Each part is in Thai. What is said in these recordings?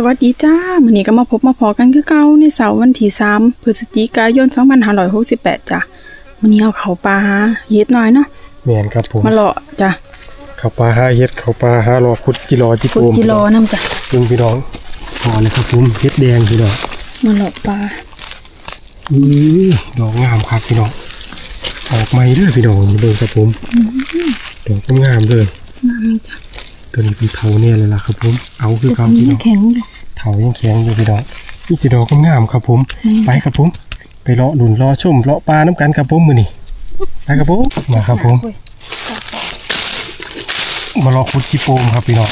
สวัสดีจ้ามื้อนี้ก็มาพบมาพอกันคือเก่าในเสาร์วันที่3พฤศจิกายน2568จ้ะมื้อนี้เอาเข้าป่าหาเฮ็ดหน่อยเนาะแม่นครับผมมาเลาะจ้ะเข้าปลาหาเฮ็ดเข้าปลาหารอขุดกิโลจิขุดโกมกิโลนำจ้ะซึ่งพี่น้องพอเลยครับผมเฮ็ดแดงพี่น้องมาเลาะปลาอื้อดอกงามครับพี่น้องออกใหม่เด้อพี่น้องเบิ่งครับผมดอกงามๆเลยน้ำจ้ะ ตัวนี้เป็นเถาเนี่ยเลยล่ะครับผมเอาคือแต่เก่าตรงพี่นี้น้องแข็งอยู่เถายังแข็งอยู่พี่น้องนี่จะดอกงามๆครับผมอืมไปครับผม ไปเลาะดุนเลาะชมเลาะปลาน้ำกันครับผมมื้อนี้ไปครับผมมาครับผมโอ้ยมาเลาะขุดจิโปมครับพี่น้อง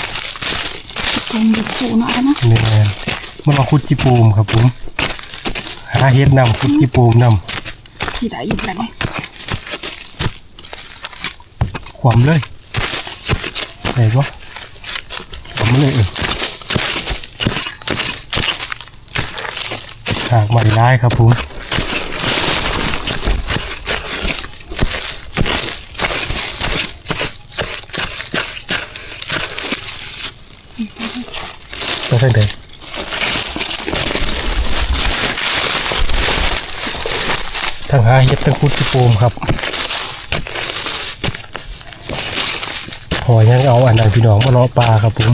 ตรงอยู่คู่หน่อยนะนี่แหละมาลองขุดจิปูมครับผมหาเฮ็ดนำขุดจิปูมนสิได้อยู่แล้วนี่ำขวามเลยไหนวะ ขวามเลยเออหากใหม่ร้ายครับผมไปทางใดทางหาเฮ็ดทางขุดจิปูมครับ พอยังเอาอันนั้นพี่น้องมาเลาะปลาครับผม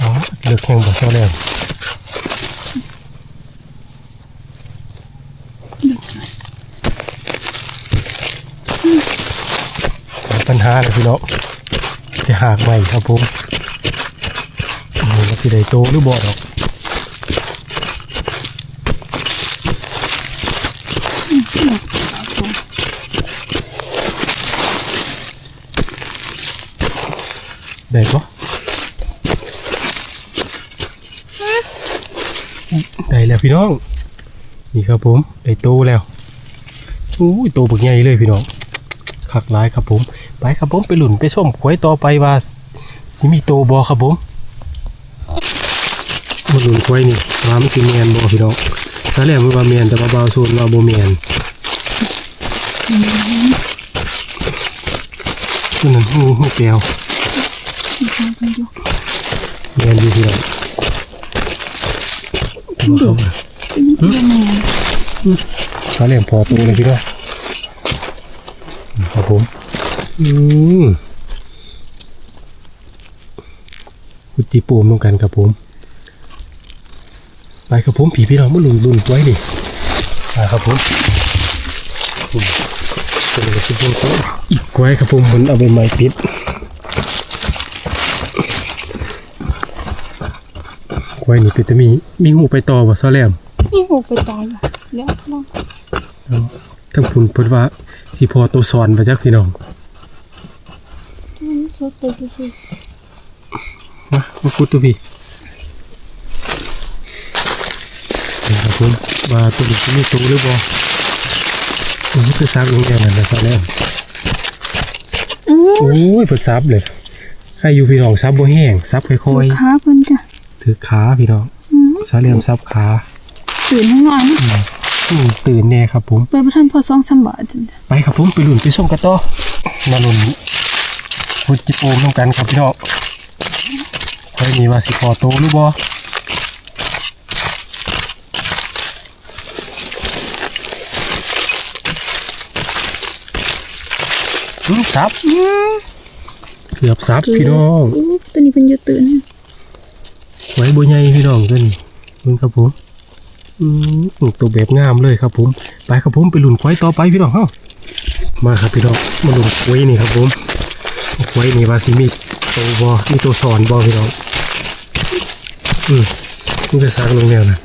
อ๋อเลือกแข่งบ่เท่าแล้วปัญหาเลยพี่น้องจะหากใหม่ครับผม มันจะได้โตหรือบ่ดอกได้ปะได้แล้วพี่น้อง นี่ครับผมได้โตแล้วอู้ยโตบึกใหญ่เลยพี่น้องคักหลายครับผม ไปครับผมไปหลุนไปส้มขวยต่อไปว่าสิมีโตบอครับผม มาหลุนขวยนี่ว่ามันสิเมียนบอพี่น้องถ้าแรกมันว่าเมียนแต่ว่าเบาโซนว่าโบเมียนตัวนั้นหูหูแก้วมีทางกันอยู่เรียนดีพี่น้องแม่นเขาเรียนพอตัวเลยพี่ด้วยครับผมอืมคุจิปูมต้องกันครับผม ไปครับผมผีพี่น้องมันหลุนหลุนไว้ดิมาครับผมอืมตัวนี้ก็จะเป็นตัวอีกไว้ครับผมมันเอาไปไม้ปิดไว้นี่เป็นจะมีมีหูไปต่อบ่ซอแลมมีหูไปต่ออยู่เดี๋ยวลองทั้งคุณเพิ่นว่าสิพอตัวสอนมาจากพี่น้องมันสดไปซื่อมามาพูดตัวพี่ เห็นครับผมว่าตัวนี้สิมีตัวหรือบ่มันคือซับอย่างเดียวนั่นแหละครับแล้วๆอือโอ้ยเพิ่นซับเลยใครอยู่พี่น้องซับบ่แห้งซับค่อยขาเพิ่นจ้ะๆถือขาพี่น้องอือสาเหลี่ยมซับขาตื่นหน่อยนะอืมตื่นแน่ครับผมเปิดบ่ทันพอ2-3บาทจ้ะไปครับผมไปลุ่นไปส่งกันต่อมาลุ่นพุดจิโปมน้ำกันครับพี่น้องใครมีว่าสิพอโตหรือบ่ อืมซับอือเกือบซับพี่น้องอู้ตัวนี้เพิ่นอยู่ตื่นไว้บัวใหญ่พี่น้องกันมึงครับผมอืมตัวแบบงามเลยครับผม ไปครับผมไปลุ่นควายต่อไปพี่น้องเฮ้ามาครับพี่น้องมาลุ่นควายนี่ครับผมควายนี่ว่าสิมีตัวบอมีตัวสอนบอพี่น้องอืมมันจะสร้างลงแนวนะ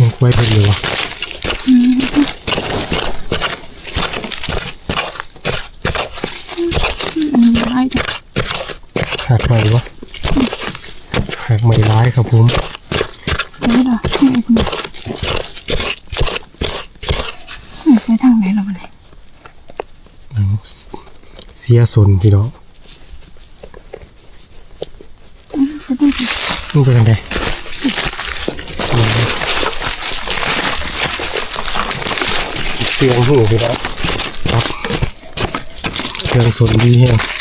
ยังควายเพิ่นอยู่วะ ม่วะหากไม่ร้ายครับผมนี่หรอให้คุณไปทางไหนเราไปไหนเสียสนพี่เนาะงนี่เป็นยังไงเสียงหูพี่น้องครัเสียงสนดีแฮง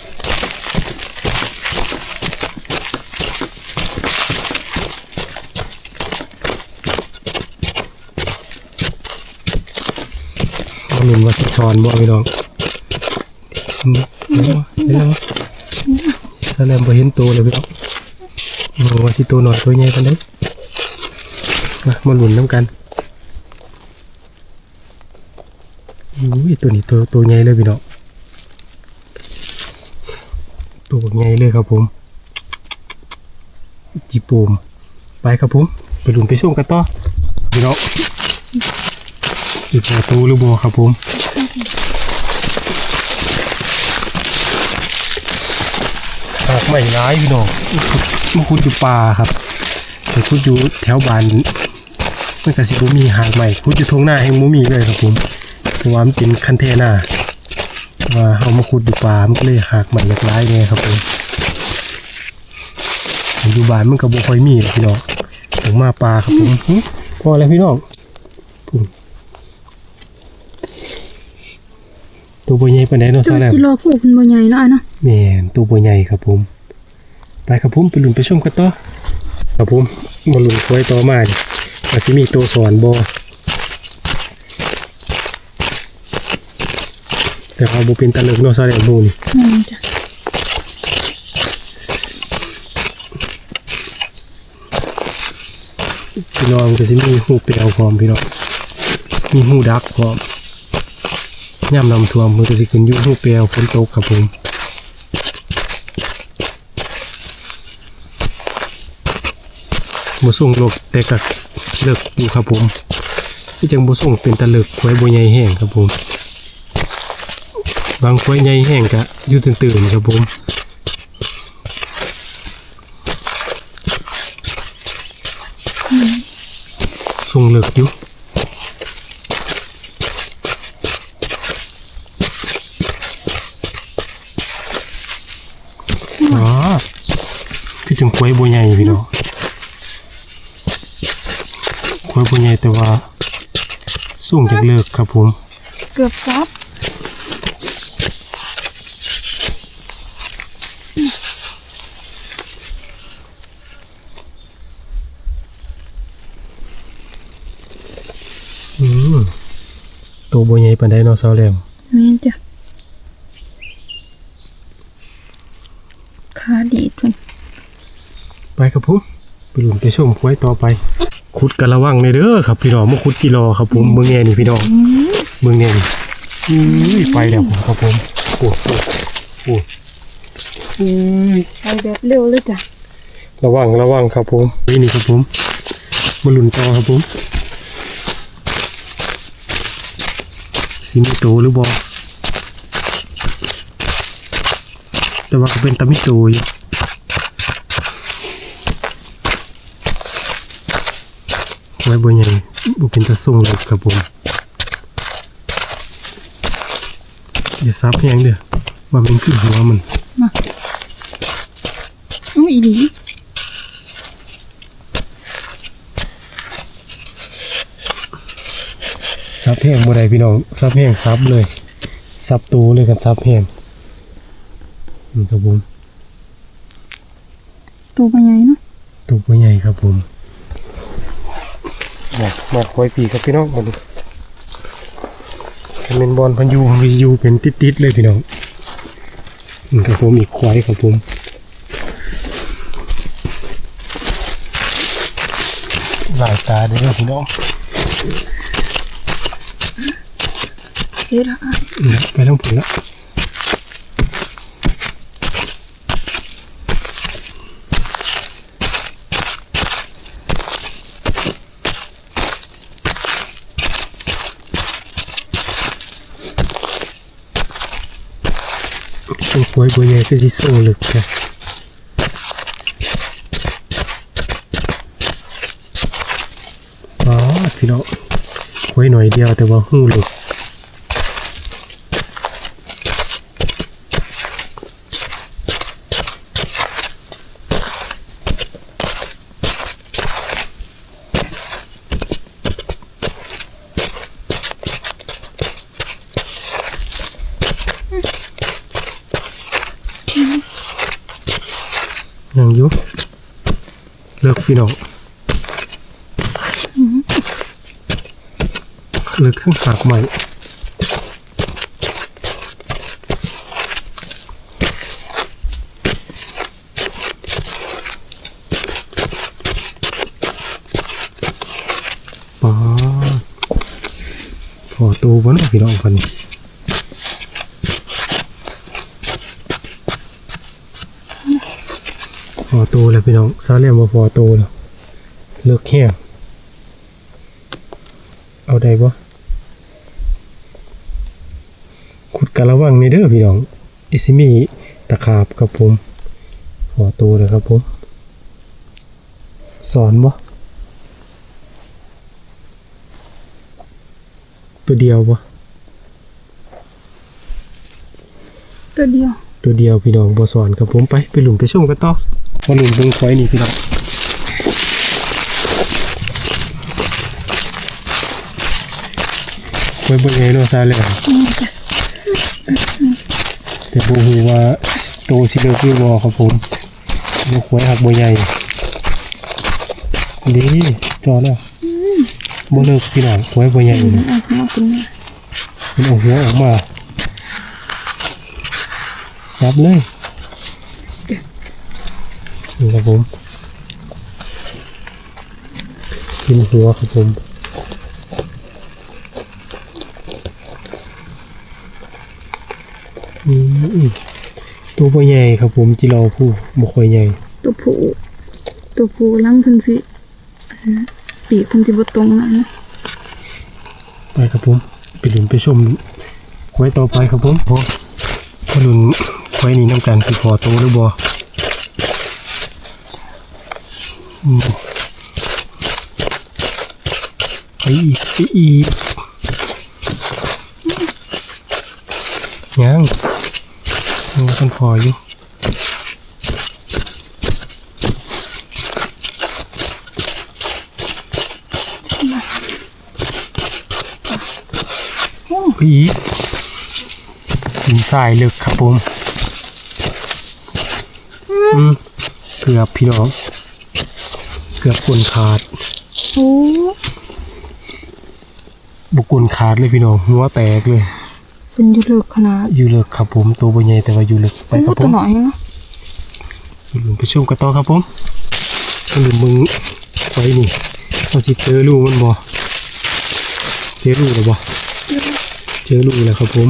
นุนว่าสิสอนบ่พี่น้องอืมเห็นบ่เนบ่แสลมบ่เห็นตัวเลยพี่น้องมองว่าสิตัวหน่อยตัวใหญ่ปานใดมามาหนุนน้ำกันอุ้ยตัวนี้ตัวตัวใหญ่เลยพี่น้องตัวใหญ่เลยครับผมจีปูมไปครับผมไปลุ้นไปชมกันต่อพี่น้อง จีปลาตูหรือบัวครับผมหากไม่ร้ายพี่น้องมาคุดอยู่ป่าครับไปคุดอยู่แถวบ้านมันกสิบุมีหากใหม่คุดอยู่ทงหน้าแห่งมุมีเลยครับผมเพราะว่ามันเป็นคันเทน่าว่าเอามาขุดดูปลามันก็เลยหักใหม่อยากร้ายไงครับผมอยู่บ้านมันก็บ่ค่อยมีหรอกพี่น้องถึงมาปลาครับผมหึพอแล้วพี่น้องพุ่น ตัวบ่ใหญ่ปานใดเนาะจุซาดแล้วกิโลผูกเป็นบ่ใหญ่เนาะอะเนาะแม่นตัวบ่ใหญ่ครับผมไปครับผมไปลุ้นไปชมกันต่อครับผมมาลุ้นควยต่อมาดิว่าสิมีตัวสอนบ่แต่ว่าบ่เป็นตะเลิกเนาะซาแล้วหมูนี่แม่นจ้ะพี่น้องก็สิมีหูเปลวพร้อมพี่น้องมีหูดักพร้อม ย่ำนำท่วมมันก็สิขึ้นอยู่หูเปลวฝนตกครับผมบ่ส่งโลกแต่ก็เลิกอยู่ครับผมที่จังบ่ส่งเป็นตะเลิกควายบ่ใหญ่แห้งครับผม บางควายใหญ่แห้งก็อยู่ตื่นๆครับผมส่งเลิกอยู่ อ๋อคือจังค วยบัวใหญ่พี่น้องควยบัวใหญ่แต่ว่าสูงจากเลิกครับผม เกือบซับอืมตัวบัวใหญ่ปานไดเนาะสาวแหลมแม่นจ้ะขาดีดเพิ่น ไปครับผมไปลุ้นไปชมควายต่อไป ขุดกันระวังในเด้อครับพี่น้องมาขุดกิโลครับผมเมืองแง่นี่พี่น้องเมืองแง่นี่อุ้ยไปแล้วผมครับผมโอ้โหโอ้โหอุ้ยไปแบบเร็วเลยจ้ะระวังระวังครับผมนี่นี่ครับผมมาลุ้นต่อครับผมสิมีโตหรือบอแต่ว่าก็เป็นตามิโตอยู่ ไว้บนใหญ่บุเป็นตะส่งเลยครับผมอย่าซับแห้งเด้อว่ามันคือหัวมันโอ้ยอีหลีซับแห้งบ่ได้พี่น้องซับแห้งซับเลยซับตูเลยกันซับแห้งนี่ครับผมตัวบ่ใหญ่เนาะตัวบ่ใหญ่ครับผม มามาคอยปีครับพี่น้องมาดูคอมเมนบอลพันอยูพันอยูเป็นติดๆเลยพี่น้องนี่ครับผมอีกควายครับผมหลายตาเด้อพี่น้องเฮ็ดอะเนี่ยไปทั้งผลละ เป็นควยบัวใหญ่คือที่ส่งลึกจ้ะอ๋อพี่น้องควยหน่อยเดียวแต่ว่าหู้ลึก ยังอยู่เลิกพี่น้องเลิกทั้งสากใหม่ปาดพอตัวบเนอะพี่น้องพันนี้ พอ โตแล้วพี่น้องซาเลียมว่าพอโตแล้วเลิกแห้งเอาได้ปะขุดกะระวังนี่เด้อพี่น้องอิซิมีตะขาบกับผมพอโตแล้วครับผมสอนปะตัวเดียวปะตัวเดียว ตัวเดียวพี่น้องบสอนครับผมไป ไปหลุมไปชมกันต่อ มาหลุมเบิ่งไฟนี่พี่น้องไว้เบิ่งไงเนาะซาเลยแต่บ่ฮู้ว่าโตสิเลิกหรือบ่ครับผมบ่ควายหักบ่ใหญ่ดีจอแล้วบ่เลิกพี่น้องควายบ่ใหญ่นะเอาหัวคุณแม่มันเอาหัวออกมาจับเลย นี่ครับผมกินหัวครับผมอืมตัวบ่ใหญ่ครับผมจิรอผู้บ่ค่อยใหญ่ ตัวผู้ตัวผู้ลังเพิ่นสิอันนั้นปีกเพิ่นสิบ่ตรงนั้นนะไปครับผมไปหลุนไปชมไว้ต่อไปครับผมพอมาหลุนไว้นี่น้ำกันคือพอโตหรือบ่อืม ไปอีกไปอีกยังยังกันพออยู่ไปอีกหินทรายลึกครับผม อืมเกือบพี่น้อง เกือบกลนขาดโอ้บุกกลขาดเลยพี่น้องหัวแตกเลย เป็นอยู่เลิกขนาดอยู่เลิกครับผมตัวบใหญ่แต่ว่าอยู่เลิกไปโอ้ครับผตัวมน้อยเนาะลืมไปชมกันต่อครับผมลืมมึงไว้นี่เอาสิเจอลูกมันบ่เจอลูกแล้วบ่เจอลูกแล้วครับผม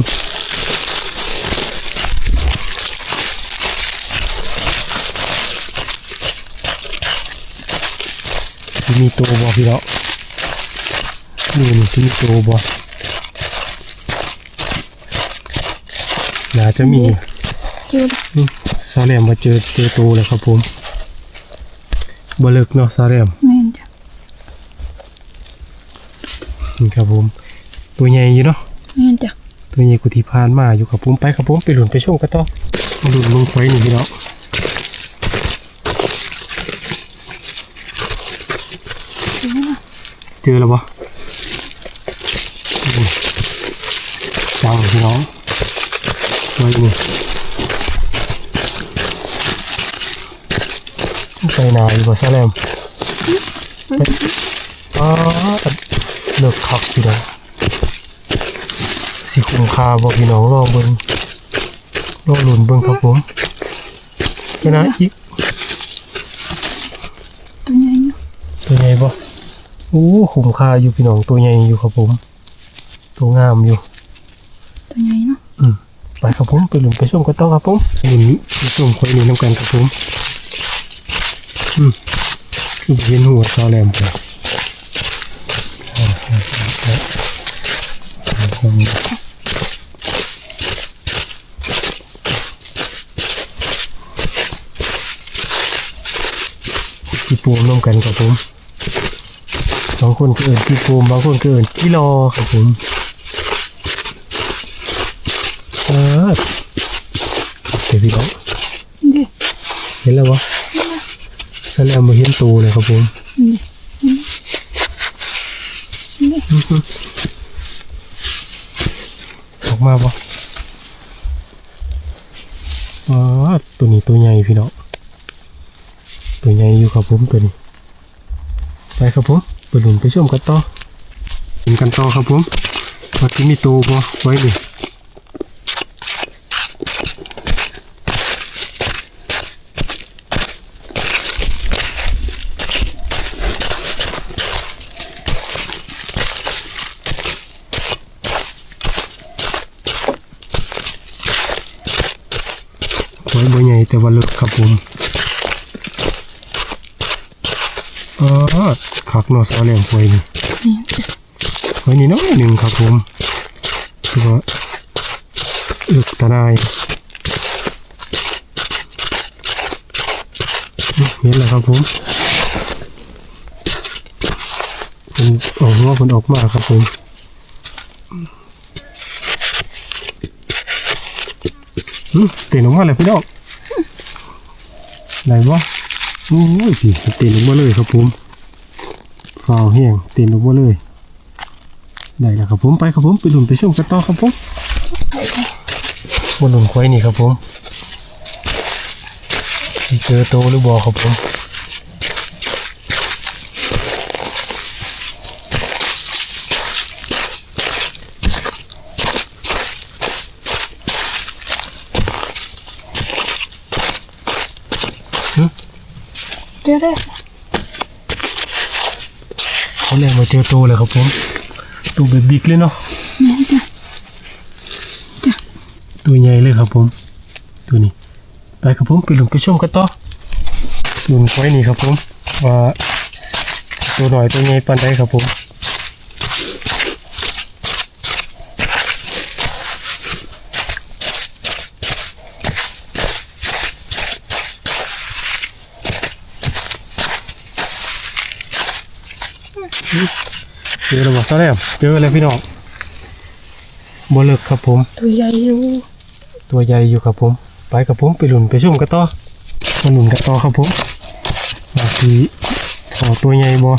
มีตัวบ่พี่เนาะลูกนี่สิมีตัวบ่น่าจะมีเจออืมซาแรมมาเจอเจอตัวแล้วครับผมบเลิกเนาะซาแรมแม่นจ้ะนี่ครับผม ตัวใหญ่อยู่เนาะแม่นจ้ะตัวใหญ่กุที่พานมาอยู่กับผมไปครับผมไปหลุนไปช่วงกันต่อมาหลุนลงไฟนี่พี่เนา เจอแล้วปะอืมจังพี่น้องไว้นี่ไปไหนอยู่ปะซาแรมอ๋อเลิกขับพี่น้องสิคุ้มค่าบอกพี่น้องรอเบิ้งรอหลุนเบิ้งครับผมแค่นั้นอีก ตัวใหญ่เนาะ ตัวใหญ่ปะ โอ้คุ้มค่าอยู่พี่น้องตัวใหญ่อยู่ครับผม ตัวงามอยู่ ตัวใหญ่เนาะอืมไปครับผมไปหลุนไปชมกันต่อครับผมหลุนไปชมคนนี้น้ำกันครับผมอืมคือเห็นหัวซอแหลมไปอ่าอ่าอ่าอ่าที่ปูมร่วมกันครับผม บางคนก็เอินที่ปูมบางคนก็เอินที่รอครับผมเออเดี๋ยวพี่น้องดิเห็นแล้ววะฉันแล้วมาเห็นตูเลยครับผมนี่นี่อื้อหือออกมาปะอ๋อตัวนี้ตัวใหญ่พี่น้องตัวใหญ่อยู่ครับผมตัวนี้ ไปครับผม ไปหลุนไปชมกันต่อเห็นกันต่อครับผมว่าที่มีตัวบ่ไว้ดิไว้บ่ใหญ่แต่ว่าลึกครับผมอ๋อ ขักเนอสาแหลมไฟนี่ไฟนี่น้อยหนึ่งครับผมคือว่าอึกตะนายเห็นแล้วครับผมเป็นออกหัวคนออกมาครับผมอืมเต้นออกมาเลยพี่น้องไหนวะโอ้ยพี่เต้นลงมาเลยครับผม ฟาวแห้งเต้นลงมาเลยได้แล้วครับผมไปครับผมไปหลุนไปชมกันต่อครับผมบนหลุนควายนี่ครับผมสิเจอโตหรือบอครับผมเจอได้ เขาแรงมาเจอโตเลยครับผมตัวแบบบิ๊กเลยเนาะแม่นจ้ะตัวใหญ่เลยครับผม ตัวนี้ ไปครับผมไปหลุนไปชมกันต่อหลุนควายนี่ครับผมว่าตัวหน่อยตัวใหญ่ปานใดครับผม เจอแล้วบ่ซะแล้วเจอแล้วพี่น้องบ่เลิกครับผม ตัวใหญ่อยู่ ตัวใหญ่อยู่ครับผม ไปกับผมไปหลุนไปชมกันต่อมาหลุนกันต่อครับผมมาสีขอตัวใหญ่บ่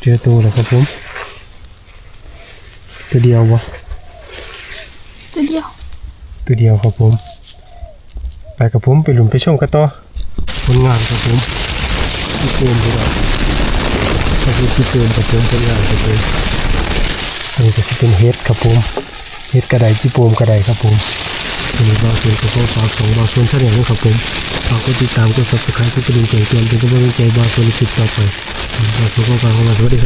เจอตัวแล้วครับผม ตัวเดียวบ่ตัวเดียว ตัวเดียวครับผม ไปกับผมไปหลุมไปชมกันต่อผลงานครับผมที่เติมไปแล้วก็คือที่เติมกับผมผลงานครับผมอันนี้ก็สิเป็นเฮ็ดครับผมเฮ็ดกระไดที่โปมกระไดครับผม อันนี้บางส่วนก็ขอฝากของบางส่วนเท่านี้นะครับผมฝากกดติดตามกดซับสไครต์กดกระดิ่งแจ้งเตือนเป็นกำลังใจบางส่วนในคลิปต่อไปบางส่วนก็ฝากเข้ามาสวัสดีครับ